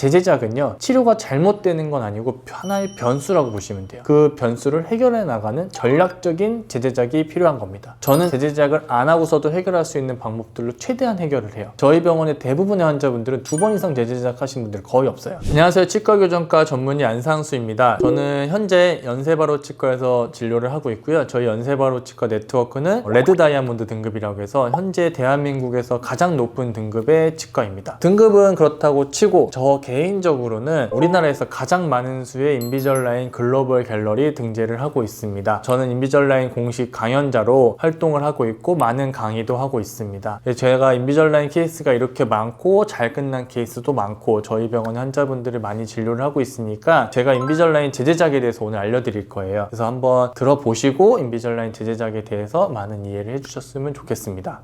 재제작은요 치료가 잘못되는 건 아니고 하나의 변수라고 보시면 돼요. 그 변수를 해결해 나가는 전략적인 재제작이 필요한 겁니다. 저는 재제작을 안 하고서도 해결할 수 있는 방법들로 최대한 해결을 해요. 저희 병원의 대부분의 환자분들은 두 번 이상 재제작 하신 분들 거의 없어요. 안녕하세요. 치과교정과 전문의 안상수입니다. 저는 현재 연세바로 치과에서 진료를 하고 있고요. 저희 연세바로 치과 네트워크는 레드 다이아몬드 등급이라고 해서 현재 대한민국에서 가장 높은 등급의 치과입니다. 등급은 그렇다고 치고 저 개인적으로는 우리나라에서 가장 많은 수의 인비절라인 글로벌 갤러리 등재를 하고 있습니다. 저는 인비절라인 공식 강연자로 활동을 하고 있고 많은 강의도 하고 있습니다. 제가 인비절라인 케이스가 이렇게 많고 잘 끝난 케이스도 많고 저희 병원 환자분들을 많이 진료를 하고 있으니까 제가 인비절라인 제제작에 대해서 오늘 알려드릴 거예요. 그래서 한번 들어보시고 인비절라인 제제작에 대해서 많은 이해를 해주셨으면 좋겠습니다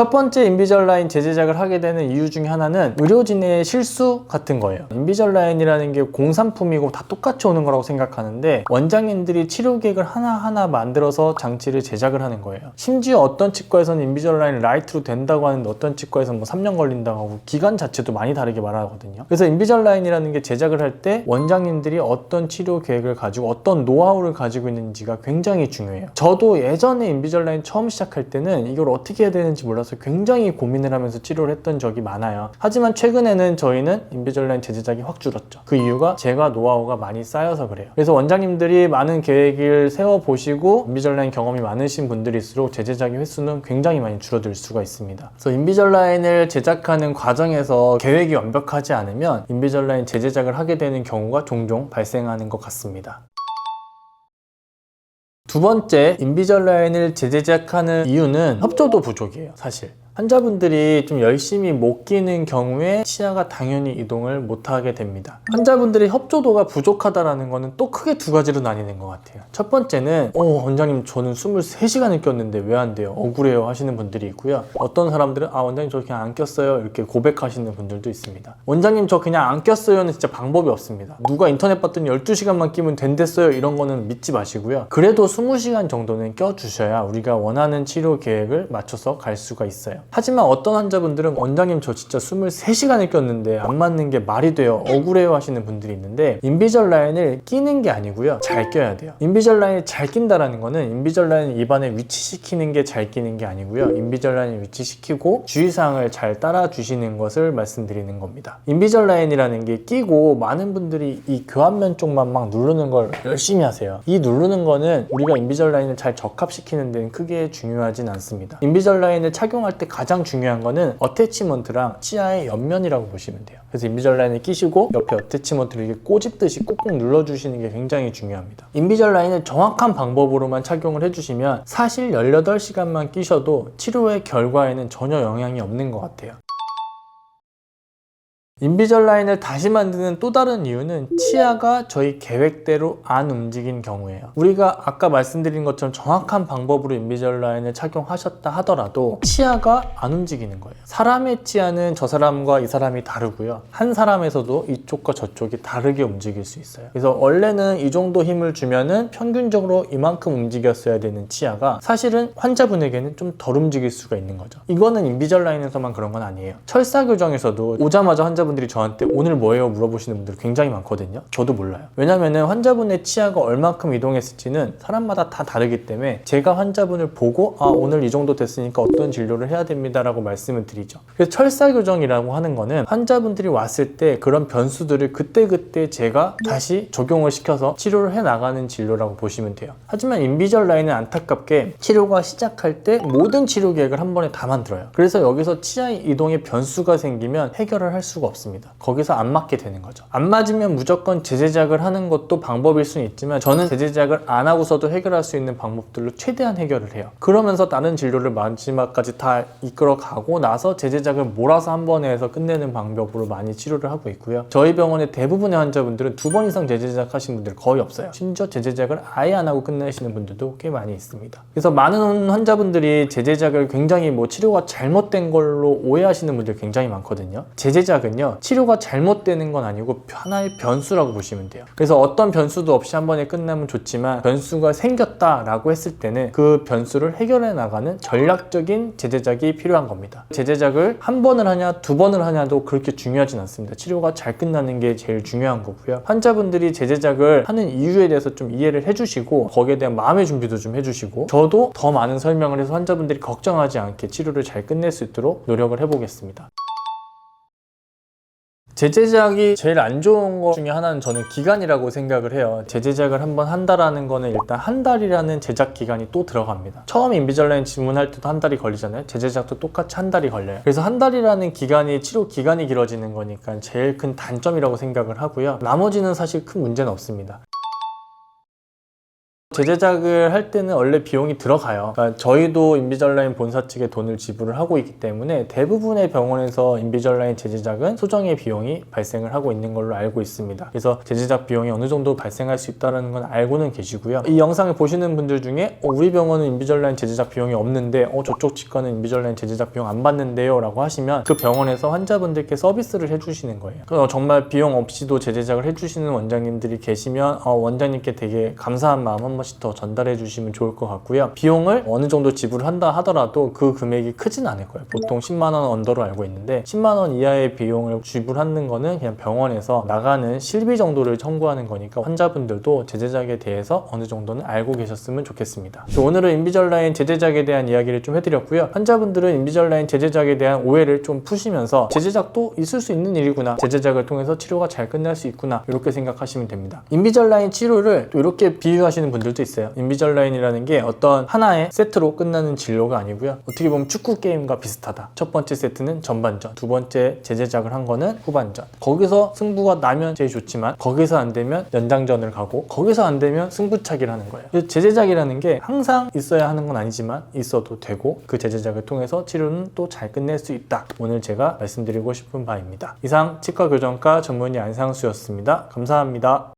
첫 번째 인비절 라인 재제작을 하게 되는 이유 중에 하나는 의료진의 실수 같은 거예요. 인비절 라인이라는 게 공산품이고 다 똑같이 오는 거라고 생각하는데 원장님들이 치료 계획을 하나하나 만들어서 장치를 제작을 하는 거예요. 심지어 어떤 치과에서는 인비절 라인 라이트로 된다고 하는데 어떤 치과에서는 뭐 3년 걸린다고 하고 기간 자체도 많이 다르게 말하거든요. 그래서 인비절 라인이라는 게 제작을 할 때 원장님들이 어떤 치료 계획을 가지고 어떤 노하우를 가지고 있는지가 굉장히 중요해요. 저도 예전에 인비절 라인 처음 시작할 때는 이걸 어떻게 해야 되는지 몰라서 굉장히 고민을 하면서 치료를 했던 적이 많아요. 하지만 최근에는 저희는 인비절라인 제제작이 확 줄었죠. 그 이유가 제가 노하우가 많이 쌓여서 그래요. 그래서 원장님들이 많은 계획을 세워보시고 인비절라인 경험이 많으신 분들일수록 제제작의 횟수는 굉장히 많이 줄어들 수가 있습니다. 그래서 인비절라인을 제작하는 과정에서 계획이 완벽하지 않으면 인비절라인 제제작을 하게 되는 경우가 종종 발생하는 것 같습니다. 두 번째, 인비절 라인을 재제작하는 이유는 협조도 부족이에요, 사실. 환자분들이 좀 열심히 못 끼는 경우에 치아가 당연히 이동을 못하게 됩니다. 환자분들의 협조도가 부족하다라는 거는 또 크게 두 가지로 나뉘는 것 같아요. 첫 번째는 어 원장님 저는 23시간을 꼈는데 왜 안 돼요? 억울해요 하시는 분들이 있고요. 어떤 사람들은 아 원장님 저 그냥 안 꼈어요 이렇게 고백하시는 분들도 있습니다. 원장님 저 그냥 안 꼈어요는 진짜 방법이 없습니다. 누가 인터넷 봤더니 12시간만 끼면 된댔어요 이런 거는 믿지 마시고요. 그래도 20시간 정도는 껴주셔야 우리가 원하는 치료 계획을 맞춰서 갈 수가 있어요. 하지만 어떤 환자분들은 원장님 저 진짜 23시간을 꼈는데 안 맞는 게 말이 돼요. 억울해요 하시는 분들이 있는데 인비절 라인을 끼는 게 아니고요. 잘 껴야 돼요. 인비절 라인을 잘 낀다라는 거는 인비절 라인을 입안에 위치시키는 게 잘 끼는 게 아니고요. 인비절 라인을 위치시키고 주의사항을 잘 따라 주시는 것을 말씀드리는 겁니다. 인비절 라인이라는 게 끼고 많은 분들이 이 교환면 쪽만 막 누르는 걸 열심히 하세요. 이 누르는 거는 우리가 인비절 라인을 잘 적합시키는 데는 크게 중요하진 않습니다. 인비절 라인을 착용할 때 가장 중요한 거는 어태치먼트랑 치아의 옆면이라고 보시면 돼요. 그래서 인비절 라인을 끼시고 옆에 어태치먼트를 이렇게 꼬집듯이 꾹꾹 눌러주시는 게 굉장히 중요합니다. 인비절 라인을 정확한 방법으로만 착용을 해주시면 사실 18시간만 끼셔도 치료의 결과에는 전혀 영향이 없는 것 같아요. 인비절 라인을 다시 만드는 또 다른 이유는 치아가 저희 계획대로 안 움직인 경우예요. 우리가 아까 말씀드린 것처럼 정확한 방법으로 인비절 라인을 착용하셨다 하더라도 치아가 안 움직이는 거예요. 사람의 치아는 저 사람과 이 사람이 다르고요. 한 사람에서도 이쪽과 저쪽이 다르게 움직일 수 있어요. 그래서 원래는 이 정도 힘을 주면은 평균적으로 이만큼 움직였어야 되는 치아가 사실은 환자분에게는 좀 덜 움직일 수가 있는 거죠. 이거는 인비절 라인에서만 그런 건 아니에요. 철사 교정에서도 오자마자 환자분 환자분들이 저한테 오늘 뭐예요 물어보시는 분들 굉장히 많거든요. 저도 몰라요. 왜냐면은 환자분의 치아가 얼만큼 이동했을지는 사람마다 다 다르기 때문에 제가 환자분을 보고 아 오늘 이 정도 됐으니까 어떤 진료를 해야 됩니다라고 말씀을 드리죠. 그래서 철사 교정이라고 하는 거는 환자분들이 왔을 때 그런 변수들을 그때그때 제가 다시 적용을 시켜서 치료를 해 나가는 진료라고 보시면 돼요. 하지만 인비절 라인은 안타깝게 치료가 시작할 때 모든 치료 계획을 한 번에 다 만들어요. 그래서 여기서 치아 이동의 변수가 생기면 해결을 할 수가 없 습니다. 거기서 안 맞게 되는 거죠. 안 맞으면 무조건 재제작을 하는 것도 방법일 수는 있지만 저는 재제작을 안 하고서도 해결할 수 있는 방법들로 최대한 해결을 해요. 그러면서 다른 진료를 마지막까지 다 이끌어 가고 나서 재제작을 몰아서 한 번에 해서 끝내는 방법으로 많이 치료를 하고 있고요. 저희 병원의 대부분의 환자분들은 두 번 이상 재제작 하신 분들 거의 없어요. 심지어 재제작을 아예 안 하고 끝내시는 분들도 꽤 많이 있습니다. 그래서 많은 환자분들이 재제작을 굉장히 뭐 치료가 잘못된 걸로 오해하시는 분들 굉장히 많거든요. 재제작은요 치료가 잘못되는 건 아니고 하나의 변수라고 보시면 돼요. 그래서 어떤 변수도 없이 한 번에 끝나면 좋지만 변수가 생겼다라고 했을 때는 그 변수를 해결해 나가는 전략적인 제재작이 필요한 겁니다. 제재작을 한 번을 하냐 두 번을 하냐도 그렇게 중요하진 않습니다. 치료가 잘 끝나는 게 제일 중요한 거고요. 환자분들이 제재작을 하는 이유에 대해서 좀 이해를 해주시고 거기에 대한 마음의 준비도 좀 해주시고 저도 더 많은 설명을 해서 환자분들이 걱정하지 않게 치료를 잘 끝낼 수 있도록 노력을 해보겠습니다. 제재작이 제일 안 좋은 것 중에 하나는 저는 기간이라고 생각을 해요. 제재작을 한번 한다라는 거는 일단 한 달이라는 제작 기간이 또 들어갑니다. 처음 인비절라인 질문할 때도 한 달이 걸리잖아요. 제재작도 똑같이 한 달이 걸려요. 그래서 한 달이라는 기간이 치료 기간이 길어지는 거니까 제일 큰 단점이라고 생각을 하고요. 나머지는 사실 큰 문제는 없습니다. 제재작을 할 때는 원래 비용이 들어가요. 그러니까 저희도 인비절라인 본사 측에 돈을 지불을 하고 있기 때문에 대부분의 병원에서 인비절라인 제재작은 소정의 비용이 발생을 하고 있는 걸로 알고 있습니다. 그래서 제재작 비용이 어느 정도 발생할 수 있다는 건 알고는 계시고요. 이 영상을 보시는 분들 중에 어, 우리 병원은 인비절라인 제재작 비용이 없는데 어, 저쪽 치과는 인비절라인 제재작 비용 안 받는데요 라고 하시면 그 병원에서 환자분들께 서비스를 해주시는 거예요. 그래서 정말 비용 없이도 제재작을 해주시는 원장님들이 계시면 어, 원장님께 되게 감사한 마음 한번 씩 더 전달해 주시면 좋을 것 같고요. 비용을 어느 정도 지불한다 하더라도 그 금액이 크진 않을 거예요. 보통 10만 원 언더로 알고 있는데 10만 원 이하의 비용을 지불하는 거는 그냥 병원에서 나가는 실비 정도를 청구하는 거니까 환자분들도 제재작에 대해서 어느 정도는 알고 계셨으면 좋겠습니다. 오늘은 인비절 라인 제재작에 대한 이야기를 좀 해드렸고요. 환자분들은 인비절 라인 제재작에 대한 오해를 좀 푸시면서 제재작도 있을 수 있는 일이구나. 제재작을 통해서 치료가 잘 끝날 수 있구나. 이렇게 생각하시면 됩니다. 인비절 라인 치료를 또 이렇게 비유하시는 분들 도 있어요. 인비절라인이라는 게 어떤 하나의 세트로 끝나는 진료가 아니고요. 어떻게 보면 축구 게임과 비슷하다. 첫 번째 세트는 전반전, 두 번째 제재작을 한 거는 후반전. 거기서 승부가 나면 제일 좋지만 거기서 안 되면 연장전을 가고 거기서 안 되면 승부차기를 하는 거예요. 그래서 제재작이라는 게 항상 있어야 하는 건 아니지만 있어도 되고 그 제재작을 통해서 치료는 또 잘 끝낼 수 있다. 오늘 제가 말씀드리고 싶은 바입니다. 이상 치과 교정과 전문의 안상수였습니다. 감사합니다.